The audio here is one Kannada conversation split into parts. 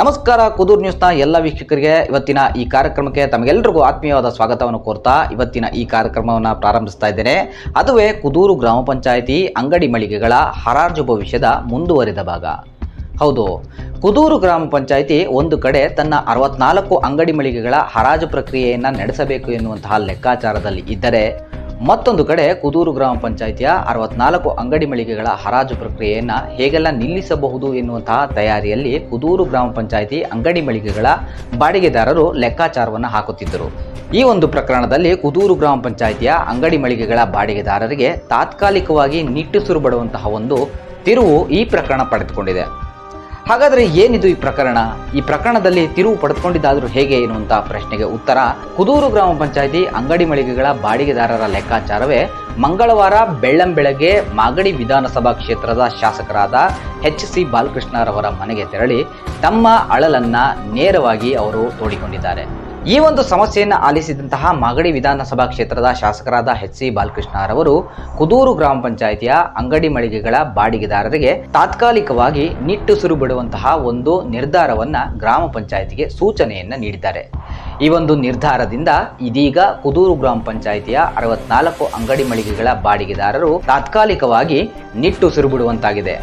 ನಮಸ್ಕಾರ, ಕುದೂರ್ ನ್ಯೂಸ್ನ ಎಲ್ಲ ವೀಕ್ಷಕರಿಗೆ ಇವತ್ತಿನ ಈ ಕಾರ್ಯಕ್ರಮಕ್ಕೆ ತಮಗೆಲ್ಲರಿಗೂ ಆತ್ಮೀಯವಾದ ಸ್ವಾಗತವನ್ನು ಕೋರ್ತಾ ಇವತ್ತಿನ ಈ ಕಾರ್ಯಕ್ರಮವನ್ನು ಪ್ರಾರಂಭಿಸ್ತಾ ಇದ್ದೇನೆ. ಅದುವೇ ಕುದೂರು ಗ್ರಾಮ ಪಂಚಾಯಿತಿ ಅಂಗಡಿ ಮಳಿಗೆಗಳ ಹರಾಜು ಭವಿಷ್ಯದ ಮುಂದುವರಿದ ಭಾಗ. ಹೌದು, ಕುದೂರು ಗ್ರಾಮ ಪಂಚಾಯಿತಿ ಒಂದು ಕಡೆ ತನ್ನ ಅರವತ್ನಾಲ್ಕು ಅಂಗಡಿ ಮಳಿಗೆಗಳ ಹರಾಜು ಪ್ರಕ್ರಿಯೆಯನ್ನು ನಡೆಸಬೇಕು ಎನ್ನುವಂತಹ ಲೆಕ್ಕಾಚಾರದಲ್ಲಿ ಇದ್ದರೆ ಮತ್ತೊಂದು ಕಡೆ ಕುದೂರು ಗ್ರಾಮ ಪಂಚಾಯಿತಿಯ ಅರವತ್ನಾಲ್ಕು ಅಂಗಡಿ ಮಳಿಗೆಗಳ ಹರಾಜು ಪ್ರಕ್ರಿಯೆಯನ್ನು ಹೇಗೆಲ್ಲ ನಿಲ್ಲಿಸಬಹುದು ಎನ್ನುವಂತಹ ತಯಾರಿಯಲ್ಲಿ ಕುದೂರು ಗ್ರಾಮ ಪಂಚಾಯಿತಿ ಅಂಗಡಿ ಮಳಿಗೆಗಳ ಬಾಡಿಗೆದಾರರು ಲೆಕ್ಕಾಚಾರವನ್ನು ಹಾಕುತ್ತಿದ್ದರು. ಈ ಒಂದು ಪ್ರಕರಣದಲ್ಲಿ ಕುದೂರು ಗ್ರಾಮ ಪಂಚಾಯಿತಿಯ ಅಂಗಡಿ ಮಳಿಗೆಗಳ ಬಾಡಿಗೆದಾರರಿಗೆ ತಾತ್ಕಾಲಿಕವಾಗಿ ನಿಟ್ಟುಸಿರು ಬಡುವಂತಹ ಒಂದು ತಿರುವು ಈ ಪ್ರಕರಣ ಪಡೆದುಕೊಂಡಿದೆ. ಹಾಗಾದರೆ ಏನಿದು ಈ ಪ್ರಕರಣ? ಈ ಪ್ರಕರಣದಲ್ಲಿ ತಿರುವು ಪಡೆದುಕೊಂಡಿದ್ದಾದರೂ ಹೇಗೆ ಎನ್ನುವಂಥ ಪ್ರಶ್ನೆಗೆ ಉತ್ತರ. ಕುದೂರು ಗ್ರಾಮ ಪಂಚಾಯಿತಿ ಅಂಗಡಿ ಮಳಿಗೆಗಳ ಬಾಡಿಗೆದಾರರ ಲೆಕ್ಕಾಚಾರವೇ ಮಂಗಳವಾರ ಬೆಳ್ಳಂಬೆಳಗ್ಗೆ ಮಾಗಡಿ ವಿಧಾನಸಭಾ ಕ್ಷೇತ್ರದ ಶಾಸಕರಾದ ಎಚ್ ಸಿ ಬಾಲಕೃಷ್ಣರವರ ಮನೆಗೆ ತೆರಳಿ ತಮ್ಮ ಅಳಲನ್ನ ನೇರವಾಗಿ ಅವರು ತೋಡಿಕೊಂಡಿದ್ದಾರೆ. ಈ ಒಂದು ಸಮಸ್ಯೆಯನ್ನು ಆಲಿಸಿದಂತಹ ಮಾಗಡಿ ವಿಧಾನಸಭಾ ಕ್ಷೇತ್ರದ ಶಾಸಕರಾದ ಎಚ್ ಸಿ ಬಾಲಕೃಷ್ಣರವರು ಕುದೂರು ಗ್ರಾಮ ಪಂಚಾಯಿತಿಯ ಅಂಗಡಿ ಮಳಿಗೆಗಳ ಬಾಡಿಗೆದಾರರಿಗೆ ತಾತ್ಕಾಲಿಕವಾಗಿ ನಿಟ್ಟುಸಿರು ಬಿಡುವಂತಹ ಒಂದು ನಿರ್ಧಾರವನ್ನ ಗ್ರಾಮ ಪಂಚಾಯಿತಿಗೆ ಸೂಚನೆಯನ್ನ ನೀಡಿದ್ದಾರೆ. ಈ ಒಂದು ನಿರ್ಧಾರದಿಂದ ಇದೀಗ ಕುದೂರು ಗ್ರಾಮ ಪಂಚಾಯಿತಿಯ ಅರವತ್ನಾಲ್ಕು ಅಂಗಡಿ ಮಳಿಗೆಗಳ ಬಾಡಿಗೆದಾರರು ತಾತ್ಕಾಲಿಕವಾಗಿ ನಿಟ್ಟುಸಿರು ಬಿಡುವಂತಾಗಿದೆ.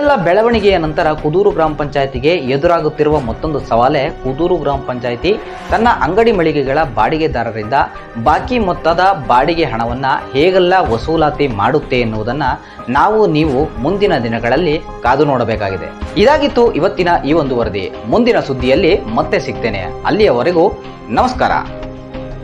ಇಷ್ಟೆಲ್ಲ ಬೆಳವಣಿಗೆಯ ನಂತರ ಕುದೂರು ಗ್ರಾಮ ಪಂಚಾಯತಿಗೆ ಎದುರಾಗುತ್ತಿರುವ ಮತ್ತೊಂದು ಸವಾಲೇ ಕುದೂರು ಗ್ರಾಮ ಪಂಚಾಯಿತಿ ತನ್ನ ಅಂಗಡಿ ಮಳಿಗೆಗಳ ಬಾಡಿಗೆದಾರರಿಂದ ಬಾಕಿ ಮೊತ್ತದ ಬಾಡಿಗೆ ಹಣವನ್ನ ಹೇಗೆಲ್ಲ ವಸೂಲಾತಿ ಮಾಡುತ್ತೆ ಎನ್ನುವುದನ್ನ ನಾವು ನೀವು ಮುಂದಿನ ದಿನಗಳಲ್ಲಿ ಕಾದು ನೋಡಬೇಕಾಗಿದೆ. ಇದಾಗಿತ್ತು ಇವತ್ತಿನ ಈ ಒಂದು ವರದಿ. ಮುಂದಿನ ಸುದ್ದಿಯಲ್ಲಿ ಮತ್ತೆ ಸಿಗ್ತೇನೆ. ಅಲ್ಲಿಯವರೆಗೂ ನಮಸ್ಕಾರ.